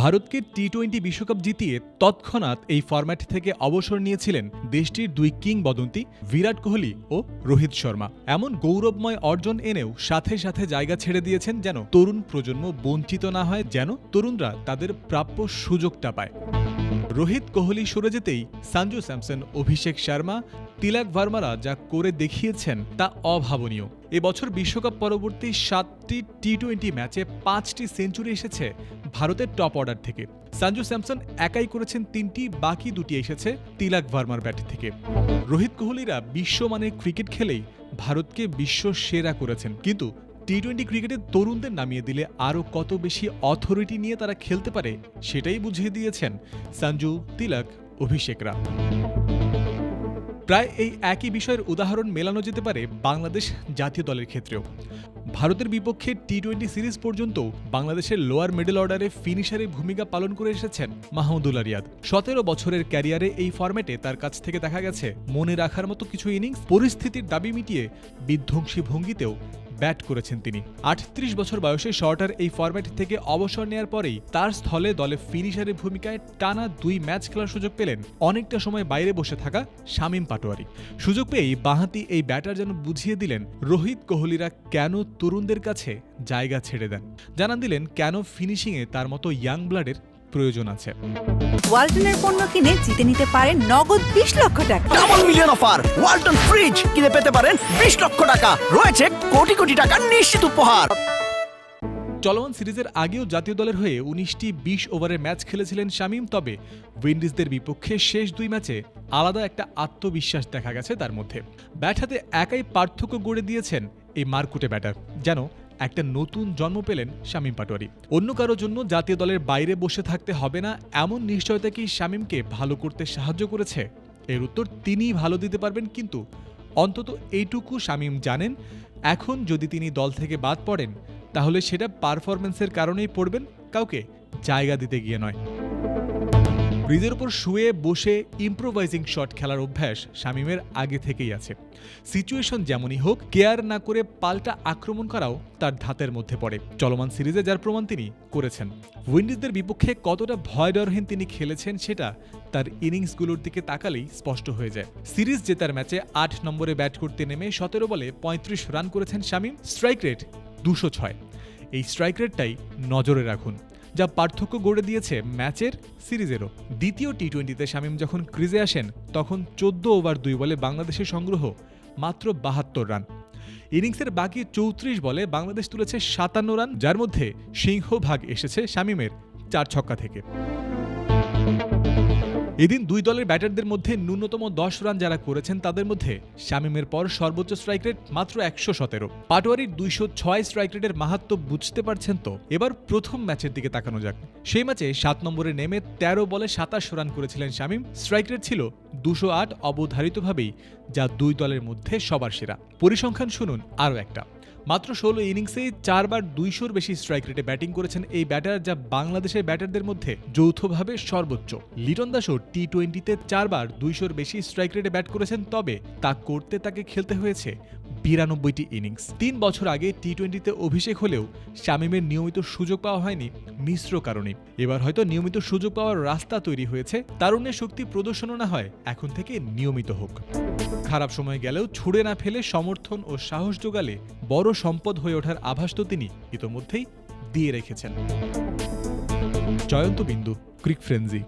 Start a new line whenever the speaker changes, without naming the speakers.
ভারতকে T twenty বিশ্বকাপ জিতিয়ে তৎক্ষণাৎ এই ফরম্যাট থেকে অবসর নিয়েছিলেন দেশটির দুই কিংবদন্তি বিরাট কোহলি ও রোহিত শর্মা। এমন গৌরবময় অর্জন এনেও সাথে সাথে জায়গা ছেড়ে দিয়েছেন যেন তরুণ প্রজন্ম বঞ্চিত না হয়, যেন তরুণরা তাদের প্রাপ্য সুযোগটা পায়। রোহিত কোহলি সরে যেতেই সঞ্জু স্যামসন, অভিষেক শর্মা, তিলক ভার্মারা যা করে দেখিয়েছেন তা অভাবনীয়। এবছর বিশ্বকাপ পরবর্তী সাতটি টি টোয়েন্টি ম্যাচে পাঁচটি সেঞ্চুরি এসেছে ভারতের টপ অর্ডার থেকে। সঞ্জু স্যামসন একাই করেছেন তিনটি, বাকি দুটি এসেছে তিলক ভার্মার ব্যাট থেকে। রোহিত কোহলিরা বিশ্বমানের ক্রিকেট খেলেই ভারতকে বিশ্ব সেরা করেছেন। কিন্তু টি টোয়েন্টি ক্রিকেটে তরুণদের নামিয়ে দিলে আরও কত বেশি অথরিটি নিয়ে তারা খেলতে পারে, সেটাই বুঝিয়ে দিয়েছেন সঞ্জু, তিলক, অভিষেকরা। প্রায় এই একই বিষয়ের উদাহরণ মেলানো যেতে পারে বাংলাদেশ জাতীয় দলের ক্ষেত্রেও। ভারতের বিপক্ষে টি টোয়েন্টি সিরিজ পর্যন্ত বাংলাদেশের লোয়ার মিডল অর্ডারে ফিনিশারের ভূমিকা পালন করে এসেছেন মাহমুদুল রিয়াদ সতেরো বছরের ক্যারিয়ারে এই ফর্ম্যাটে তার কাছ থেকে দেখা গেছে, মনে রাখার মতো কিছু ইনিংস পরিস্থিতির দাবি মিটিয়ে বিধ্বংসী ভঙ্গিতেও ব্যাট করেছেন তিনি। আটত্রিশ বছর বয়সে শর্টার এই ফরম্যাট থেকে অবসর নেয়ার পরেই তার স্থলে দলে ফিনিশারের ভূমিকায় টানা দুই ম্যাচ খেলার সুযোগ পেলেন অনেকটা সময় বাইরে বসে থাকা শামীম পাটোয়ারি। সুযোগ পেয়েই বাঁহাতি এই ব্যাটার যেন বুঝিয়ে দিলেন, রোহিত কোহলিরা কেন তরুণদের কাছে জায়গা ছেড়ে দেন? জানান দিলেন, কেন ফিনিশিংয়ে তার মতো ইয়াং ব্লাডের প্রয়োজন আছে।
ওয়ালটনের পণ্য কিনে জিতে নিতে পারেন নগদ বিশ লক্ষ টাকা।
Double million offer Walton fridge কিনে পেতে পারেন বিশ লক্ষ টাকা। রয়েছে কোটি কোটি টাকার নিশ্চিত উপহার।
চলমান সিরিজের আগেও জাতীয় দলের হয়ে উনিশটি বিশ ওভারের ম্যাচ খেলেছিলেন শামীম তবে উইন্ডিজদের বিপক্ষে শেষ দুই ম্যাচে আলাদা একটা আত্মবিশ্বাস দেখা গেছে তার মধ্যে। ব্যাট হাতে একাই পার্থক্য গড়ে দিয়েছেন এই মারকুটে ব্যাটার। যেন একটা নতুন জন্ম পেলেন শামীম পাটোয়ারি। অন্য কারোর জন্য জাতীয় দলের বাইরে বসে থাকতে হবে না, এমন নিশ্চয়তা কি শামীমকে ভালো করতে সাহায্য করেছে? এর উত্তর তিনিই ভালো দিতে পারবেন, কিন্তু অন্তত এইটুকু শামীম জানেন। এখন যদি তিনি দল থেকে বাদ পড়েন, তাহলে সেটা পারফরমেন্সের কারণেই পড়বেন, কাউকে জায়গা দিতে গিয়ে নয়। ব্রিজের উপর শুয়ে বসে ইম্প্রোভাইজিং শট খেলার অভ্যাস শামীমের আগে থেকেই আছে। সিচুয়েশন যেমনই হোক, কেয়ার না করে পাল্টা আক্রমণ করাও তার ধাতের মধ্যে পড়ে। চলমান সিরিজে যার প্রমাণ তিনি করেছেন। উইন্ডিজদের বিপক্ষে কতটা ভয়ডরহীন তিনি খেলেছেন সেটা তার ইনিংসগুলোর দিকে তাকালেই স্পষ্ট হয়ে যায়। সিরিজ জেতার ম্যাচে আট নম্বরে ব্যাট করতে নেমে সতেরো বলে পঁয়ত্রিশ রান করেছেন শামীম, স্ট্রাইক রেট দুশো ছয়। এই স্ট্রাইক রেটটাই নজরে রাখুন। যা পার্থক্য গড়ে দিয়েছে ম্যাচের সিরিজেরও। দ্বিতীয় টি টোয়েন্টিতে শামীম যখন ক্রিজে আসেন, তখন চোদ্দ ওভার দুই বলে বাংলাদেশের সংগ্রহ মাত্র বাহাত্তর রান। ইনিংসের বাকি চৌত্রিশ বলে বাংলাদেশ তুলেছে সাতান্ন রান, যার মধ্যে সিংহভাগ এসেছে শামীমের চার ছক্কা থেকে। এদিন দুই দলের ব্যাটারদের মধ্যে ন্যূনতম দশ রান যারা করেছেন, তাদের মধ্যে শামিমের পর সর্বোচ্চ স্ট্রাইক রেট মাত্র একশো সতেরো। পাটোয়ারির দুইশো ছয় স্ট্রাইক রেটের মাহাত্ম বুঝতে পারছেন তো? এবার প্রথম ম্যাচের দিকে তাকানো যাক। সেই ম্যাচে সাত নম্বরে নেমে তেরো বলে সাতাশ রান করেছিলেন শামিম। স্ট্রাইক রেট ছিল দুশো আট অবধারিতভাবেই, যা দুই দলের মধ্যে সবার সেরা। পরিসংখ্যান শুনুন আরও একটা। মাত্র ষোলো ইনিংসে চারবার দুইশোর বেশি স্ট্রাইক রেটে ব্যাটিং করেছেন এই ব্যাটার যা বাংলাদেশের ব্যাটারদের মধ্যে যৌথভাবে সর্বোচ্চ। লিটন দাসও টি টোয়েন্টিতে চারবার দুইশোর বেশি স্ট্রাইক রেটে ব্যাট করেছেন, তবে তা করতে তাকে খেলতে হয়েছে বিরানব্বইটি ইনিংস। তিন বছর আগে টি টোয়েন্টিতে অভিষেক হলেও শামীমের নিয়মিত সুযোগ পাওয়া হয়নি মিশ্র কারণে। এবার হয়তো নিয়মিত সুযোগ পাওয়ার রাস্তা তৈরি হয়েছে। তারুণ্যের শক্তি প্রদর্শনও না হয়, এখন থেকে নিয়মিত হোক। খারাপ সময় গেলেও ছুড়ে না ফেলে সমর্থন ও সাহস যোগালে বড় সম্পদ হয়ে ওঠার আভাস তো তিনি ইতোমধ্যেই দিয়ে রেখেছেন। জয়ন্ত বিন্দু, ক্রিক ফ্রেন্সি।